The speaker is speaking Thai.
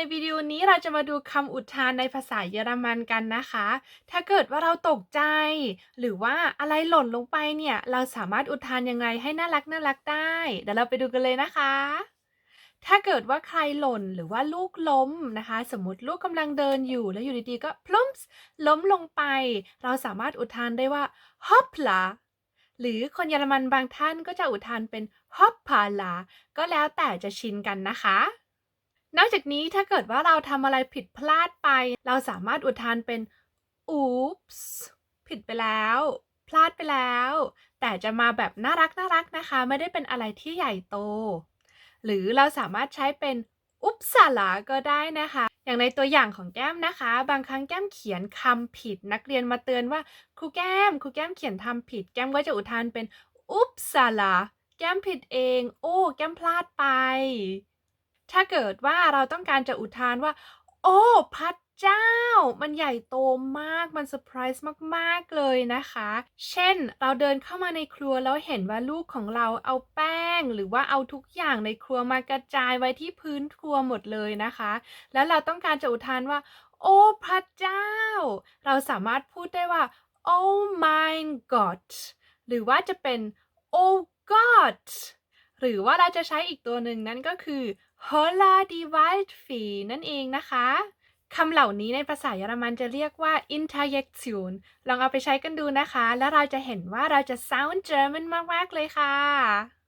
ในวิดีโอนี้เราจะมาดูคำอุทานในภาษาเยอรมันกันนะคะ ถ้าเกิดว่าเราตกใจ หรือว่าอะไรหล่นลงไปเนี่ย เราสามารถอุทานยังไงให้น่ารักน่ารักได้ เดี๋ยวเราไปดูกันเลยนะคะ ถ้าเกิดว่าใครหล่นหรือว่าลูกล้มนะคะ สมมติลูกกำลังเดินอยู่แล้วอยู่ดีๆก็พลุ้มส์ล้มลงไป เราสามารถอุทานได้ว่า hoppla หรือคนเยอรมันบางท่านก็จะอุทานเป็น hoppala ก็แล้วแต่จะชินกันนะคะ นอกจากนี้ถ้าเกิดว่าเราทำอะไรผิดพลาดไป เราสามารถอุทานเป็น oops ผิดไปแล้ว พลาดไปแล้ว แต่จะมาแบบน่ารักน่ารักนะคะ ไม่ได้เป็นอะไรที่ใหญ่โต หรือเราสามารถใช้เป็นอุปสาลาก็ได้นะคะ อย่างในตัวอย่างของแก้มนะคะ บางครั้งแก้มเขียนคำผิดนักเรียนมาเตือนว่าครูแก้มครูแก้มเขียนทำผิด แก้มก็จะอุทานเป็นอุปสาลาแก้มผิดเอง โอ้ แก้มพลาดไป ถ้าเกิดว่าเราต้องการจะอุทานว่า โอ้พระเจ้า มันใหญ่โตมาก มันเซอร์ไพรส์มากๆเลยนะคะ เช่น เราเดินเข้ามาในครัวแล้วเห็นว่าลูกของเราเอาแป้ง หรือว่าเอาทุกอย่างในครัวมากระจายไว้ที่พื้นครัวหมดเลยนะคะ แล้วเราต้องการจะอุทานว่า โอ้พระเจ้า เราสามารถพูดได้ว่า oh mein Gott หรือว่าจะเป็น oh God หรือว่าเราจะใช้อีกตัวหนึ่งนั่นก็คือ Hola, die Waldfee นั่นเองนะคะคำเหล่านี้ในภาษาเยอรมันจะเรียกว่า interjection ลองเอาไปใช้กันดูนะคะ แล้วเราจะเห็นว่าเราจะ sound German มาก ๆ เลยค่ะ